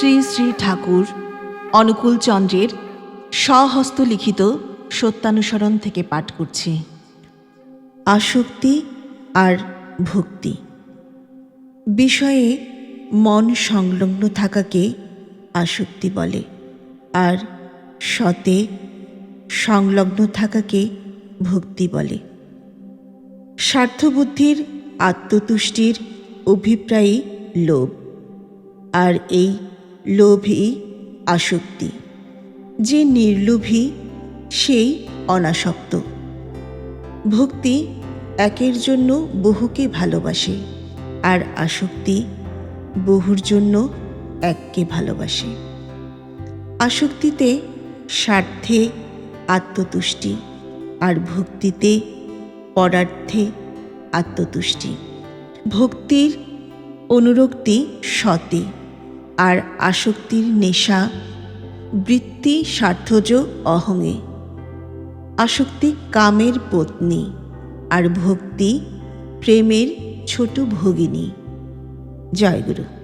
শ্রী শ্রী ঠাকুর অনুকূল চন্দ্রের স্বহস্ত লিখিত সত্যানুসরণ থেকে পাঠ করছি। আসক্তি আর ভক্তি। বিষয়ে মন সংলগ্ন থাকাকে আসক্তি বলে আর সতে সংলগ্ন থাকাকে ভক্তি বলে। স্বার্থবুদ্ধির, আত্মতুষ্টির অভিপ্রায়ই লোভ। আর এই লোভই আসক্তি। যে নির্লোভী, সেই অনাসক্ত। ভক্তি একের জন্য বহুকে ভালোবাসে আর আসক্তি বহুর জন্য এককে ভালোবাসে। আসক্তিতে স্বার্থে আত্মতুষ্টি আর ভক্তিতে পরার্থে আত্মতুষ্টি। ভক্তির অনুরক্তি সতে। আর আসক্তির নেশা, বৃত্তি স্বার্থজ অহঙে আসক্তি কামের পত্নী আর ভক্তি প্রেমের ছোট ভগিনী। জয়গুরু।